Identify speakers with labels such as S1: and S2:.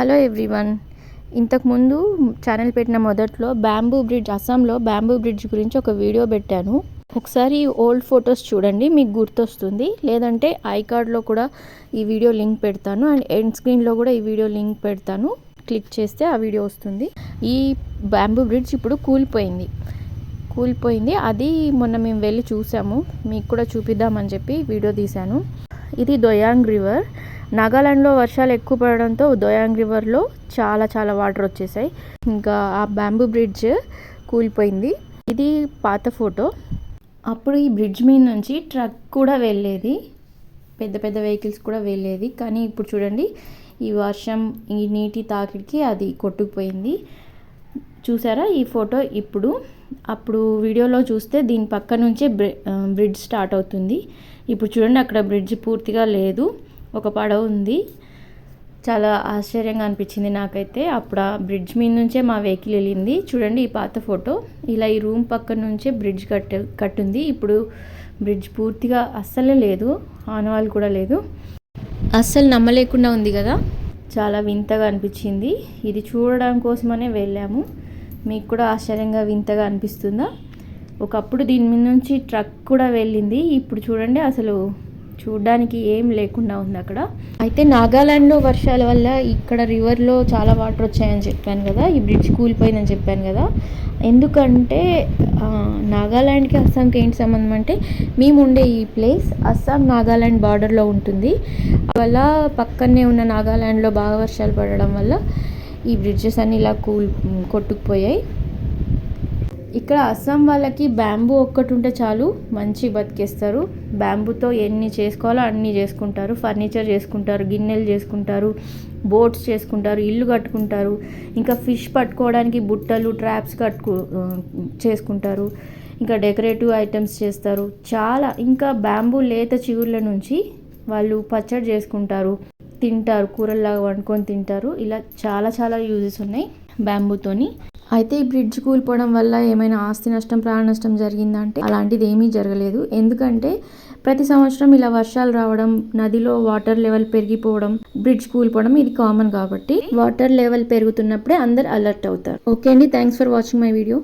S1: Hello everyone. ఇంతకుముందు channel పెట్టిన మొదట్లో బ్యాంబూ బ్రిడ్జ్ అస్సాంలో బ్యాంబూ బ్రిడ్జ్ గురించి ఒక వీడియో పెట్టాను. ఒకసారి ఓల్డ్ ఫొటోస్ చూడండి మీకు గుర్తొస్తుంది. లేదంటే ఐ కార్డ్లో కూడా ఈ వీడియో లింక్ పెడతాను. అండ్ ఎండ్ స్క్రీన్లో కూడా ఈ వీడియో లింక్ పెడతాను. క్లిక్ చేస్తే ఆ వీడియో వస్తుంది. ఈ బ్యాంబూ బ్రిడ్జ్ ఇప్పుడు కూలిపోయింది. కూలిపోయింది. అది మొన్న మేము వెళ్ళి చూసాము. మీకు కూడా చూపిద్దామని చెప్పి వీడియో తీశాను. ఇది దొయాంగ్ రివర్. నాగాలాండ్లో వర్షాలు ఎక్కువ పడడంతో దొయాంగ్ రివర్లో చాలా చాలా వాటర్ వచ్చేసాయి. ఇంకా ఆ బ్యాంబూ బ్రిడ్జ్ కూలిపోయింది. ఇది పాత ఫోటో. అప్పుడు ఈ బ్రిడ్జ్ మీద నుంచి ట్రక్ కూడా వెళ్ళేది. పెద్ద పెద్ద వెహికల్స్ కూడా వెళ్ళేది. కానీ ఇప్పుడు చూడండి ఈ వర్షం ఈ నీటి తాకిడికి అది కొట్టుకుపోయింది. చూసారా ఈ ఫోటో ఇప్పుడు? అప్పుడు వీడియోలో చూస్తే దీని పక్క నుంచే బ్రిడ్జ్ స్టార్ట్ అవుతుంది. ఇప్పుడు చూడండి అక్కడ బ్రిడ్జ్ పూర్తిగా లేదు. ఒక పడవ ఉంది. చాలా ఆశ్చర్యంగా అనిపించింది నాకైతే. అప్పుడు ఆ బ్రిడ్జ్ మీద నుంచే మా వెహికల్ వెళ్ళింది. చూడండి ఈ పాత ఫోటో. ఇలా ఈ రూమ్ పక్క నుంచే బ్రిడ్జ్ కట్ కట్టుంది. ఇప్పుడు బ్రిడ్జ్ పూర్తిగా అస్సలే లేదు. ఆనవాళ్ళు కూడా లేదు. అస్సలు నమ్మలేకుండా ఉంది కదా. చాలా వింతగా అనిపించింది. ఇది చూడడం కోసమనే వెళ్ళాము. మీకు కూడా ఆశ్చర్యంగా వింతగా అనిపిస్తుందా? ఒకప్పుడు దీని మీద నుంచి ట్రక్ కూడా వెళ్ళింది. ఇప్పుడు చూడండి అసలు చూడడానికి ఏం లేకుండా ఉంది అక్కడ. అయితే నాగాలాండ్లో వర్షాల వల్ల ఇక్కడ రివర్లో చాలా వాటర్ వచ్చాయని చెప్పాను కదా ఈ బ్రిడ్జ్ కూలిపోయిందని చెప్పాను కదా. ఎందుకంటే నాగాలాండ్కి అస్సాంకి ఏంటి సంబంధం అంటే మేము ఉండే ఈ ప్లేస్ అస్సాం నాగాలాండ్ బార్డర్లో ఉంటుంది. వల్ల పక్కనే ఉన్న నాగాలాండ్లో బాగా వర్షాలు పడడం వల్ల ఈ బ్రిడ్జెస్ అన్ని ఇలా కూల్ కొట్టుకుపోయాయి. ఇక్కడ అస్సాం వాళ్ళకి బ్యాంబూ ఒక్కటి ఉంటే చాలు మంచి బతికేస్తారు. బ్యాంబూతో ఎన్ని చేసుకోవాలో అన్నీ చేసుకుంటారు. ఫర్నిచర్ చేసుకుంటారు గిన్నెలు చేసుకుంటారు బోట్స్ చేసుకుంటారు ఇల్లు కట్టుకుంటారు. ఇంకా ఫిష్ పట్టుకోవడానికి బుట్టలు ట్రాప్స్ కట్టుకు చేసుకుంటారు. ఇంకా డెకరేటివ్ ఐటమ్స్ చేస్తారు. చాలా ఇంకా బ్యాంబూ లేత చిగుర్ల నుంచి వాళ్ళు పచ్చడి చేసుకుంటారు. తింటారు కూరల్లాగా వండుకొని తింటారు. ఇలా చాలా చాలా యూజెస్ ఉన్నాయి బ్యాంబూతోని అయితే ఈ బ్రిడ్జ్ కూలిపోవడం వల్ల ఏమైనా ఆస్తి నష్టం ప్రాణ నష్టం జరిగిందంటే అలాంటిది ఏమీ జరగలేదు. ఎందుకంటే ప్రతి సంవత్సరం ఇలా వర్షాలు రావడం నదిలో వాటర్ లెవెల్ పెరిగిపోవడం బ్రిడ్జ్ కూలిపోవడం ఇది కామన్ కాబట్టి వాటర్ లెవెల్ పెరుగుతున్నప్పుడే అందరు అలర్ట్ అవుతారు. ఓకే అండి thanks for watching my video